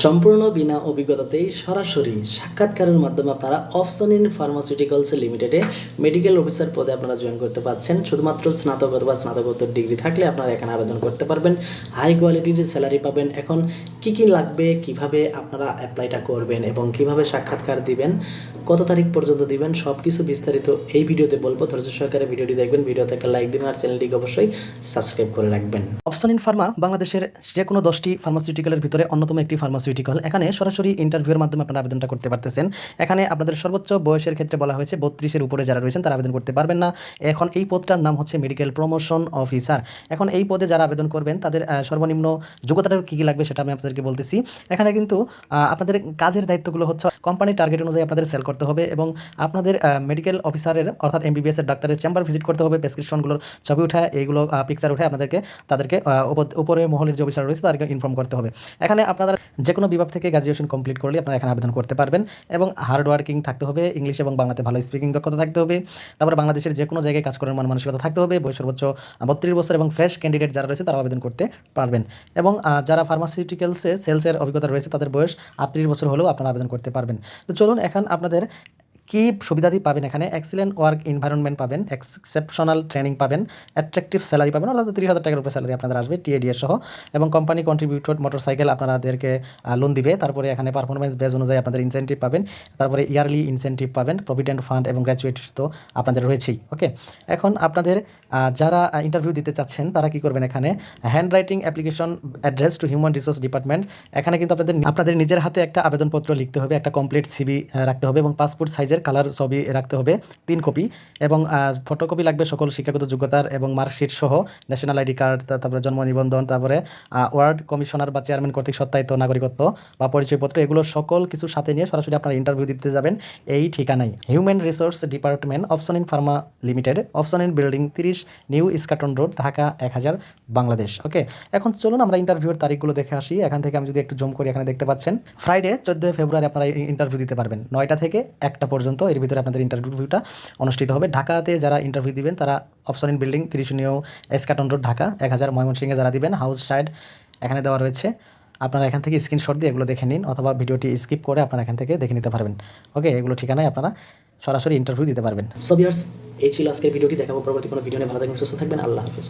সম্পূর্ণ বিনা অভিজ্ঞতাতেই সরাসরি সাক্ষাৎকারের মাধ্যমে আপনারা অপশন ইন ফার্মাসিউটিক্যালস লিমিটেডে মেডিকেল অফিসার পদে আপনারা জয়েন করতে পারছেন। শুধুমাত্র স্নাতক অথবা স্নাতকোত্তর ডিগ্রি থাকলে আপনারা এখানে আবেদন করতে পারবেন। হাই কোয়ালিটির স্যালারি পাবেন। এখন কি কি লাগবে? কীভাবে আপনারা অ্যাপ্লাইটা করবেন এবং কীভাবে সাক্ষাৎকার দিবেন? কত তারিখ পর্যন্ত দিবেন? সব কিছু বিস্তারিত এই ভিডিওতে বলব। ধৈর্য সহকারে ভিডিওটি দেখবেন। ভিডিওতে একটা লাইক দিবেন আর চ্যানেলটিকে অবশ্যই সাবস্ক্রাইব করে রাখবেন। অপশন ইন ফার্মা বাংলাদেশের যে কোনো দশটি ফার্মাসিউটিক্যালের ভিতরে অন্যতম একটি ফার্মাসিউটিক্যাল এখানে সরাসরি ইন্টারভিউয়ের মাধ্যমে আপনারা আবেদনটা করতে পারতেছেন। এখানে আপনাদের সর্বোচ্চ বয়সের ক্ষেত্রে বলা হয়েছে, বত্রিশের উপরে যারা রয়েছেন তারা আবেদন করতে পারবেন না। এখন এই পদটার নাম হচ্ছে মেডিকেল প্রমোশন অফিসার এখন এই পদে যারা আবেদন করবেন, তাদের সর্বনিম্ন যোগ্যতাটা কী কী লাগবে সেটা আমি আপনাদেরকে বলতেছি। এখানে কিন্তু আপনাদের কাজের দায়িত্বগুলো হচ্ছে কোম্পানির টার্গেট অনুযায়ী আপনাদের সেল করতে হবে এবং আপনাদের মেডিকেল অফিসারের অর্থাৎ এমবিবিএস এর ডাক্তারের চেম্বার ভিজিট করতে হবে প্রেসক্রিপশনগুলোর ছবি উঠায়, এইগুলো পিকচার উঠে আপনাদেরকে, তাদেরকে উপরে মহলের যে অফিসার রয়েছে তাদেরকে ইনফর্ম করতে হবে। এখানে আপনারা যে কোনো বিভাগ থেকে গ্রাজুয়েশন কমপ্লিট করলে আপনারা এখানে আবেদন করতে পারবেন এবং হার্ড ওয়ার্কিং থাকতে হবে ইংলিশ এবং বাংলাতে ভালো স্পিকিং দক্ষতা থাকতে হবে, তারপরে বাংলাদেশের যে কোনো জায়গায় কাজ করার মান মানসিকতা থাকতে হবে বয়স সর্বোচ্চ বত্রিশ বছর এবং ফ্রেশ ক্যান্ডিডেট যারা রয়েছে তারা আবেদন করতে পারবেন। এবং যারা ফার্মাসিউটিক্যালসে সেলসের অভিজ্ঞতা রয়েছে তাদের বয়স আটত্রিশ বছর হলেও আপনারা আবেদন করতে পারবেন। তো চলুন এখন আপনাদের কি সুবিধাদি পাবেন এখানে? এক্সিলেন্ট ওয়ার্ক এনভায়রনমেন্ট পাবেন এক্সেপশনাল ট্রেনিং পাবেন অ্যাট্রাকটিভ স্যালারি পাবেন, অর্থাৎ তিরিশ হাজার টাকার উপরে স্যালারি আপনাদের আসবে টিএডিএস সহ। এবং কোম্পানি কন্ট্রিবিউটেড মোটরসাইকেল আপনাদেরকে লোন দিবে। তারপরে এখানে পারফরমেন্স বেস অনুযায়ী আপনাদের ইনসেন্টিভ পাবেন। তারপরে ইয়ারলি ইনসেন্টিভ পাবেন প্রভিডেন্ট ফান্ড এবং গ্র্যাজুয়েট তো আপনাদের রয়েছেই ওকে এখন আপনাদের যারা ইন্টারভিউ দিতে চাচ্ছেন, তারা কি করবেন এখানে? Hand writing application address to human resource department এখানে কিন্তু আপনাদের আপনাদের নিজের হাতে একটা আবেদনপত্র লিখতে হবে, একটা কমপ্লিট সিবি রাখতে হবে এবং পাসপোর্ট সাইজের কালার ছবি রাখতে হবে, তিন কপি। এবং ফটোকপি লাগবে সকল শিক্ষাগত যোগ্যতার এবং মার্কশিট সহ ন্যাশনাল আইডি কার্ড তারপরে জন্ম নিবন্ধন, তারপরে ওয়ার্ড কমিশনার বা চেয়ারম্যান কর্তৃক সত্যায়িত নাগরিকত্ব বা পরিচয়পত্র, এগুলো সকল কিছু সাথে নিয়ে সরাসরি আপনারা ইন্টারভিউ দিতে যাবেন এই ঠিকানায়। Human resource department Opsonin pharma limited Opsonin building তিরিশ নিউ ইস্কাটন রোড ঢাকা এক হাজার, বাংলাদেশ। ওকে এখন চলুন আমরা ইন্টারভিউর তারিখগুলো দেখে আসি। এখান থেকে আমি যদি একটু জুম করি, এখানে দেখতে পাচ্ছেন ফ্রাইডে চোদ্দোই ফেব্রুয়ারি আপনারা ইন্টারভিউ দিতে পারবেন। নয়টা থেকে একটা পর্যন্ত। এর ভিতরে আপনাদের ইন্টারভিউটা অনুষ্ঠিত হবে। ঢাকাতে যারা ইন্টারভিউ দিবেন, তারা অপশন ইন বিল্ডিং তিরিশ নিউ এসকাটন রোড ঢাকা। এক হাজার ময়মনসিংহে যারা দিবেন হাউস সাইড এখানে দেওয়া রয়েছে। আপনারা এখান থেকে স্ক্রিনশট দিয়ে এগুলো দেখে নিন, অথবা ভিডিওটি স্কিপ করে আপনারা এখান থেকে দেখে নিতে পারবেন। ওকে এগুলো ঠিকানায় আপনারা সরাসরি ইন্টারভিউ দিতে পারবেন। সো ভিউয়ার্স এই ছিল আজকের ভিডিওটি। দেখাবো পরবর্তী কোনো ভিডিও নিয়ে। ভালো থাকবেন, সুস্থ থাকবেন। আল্লাহ হাফিজ।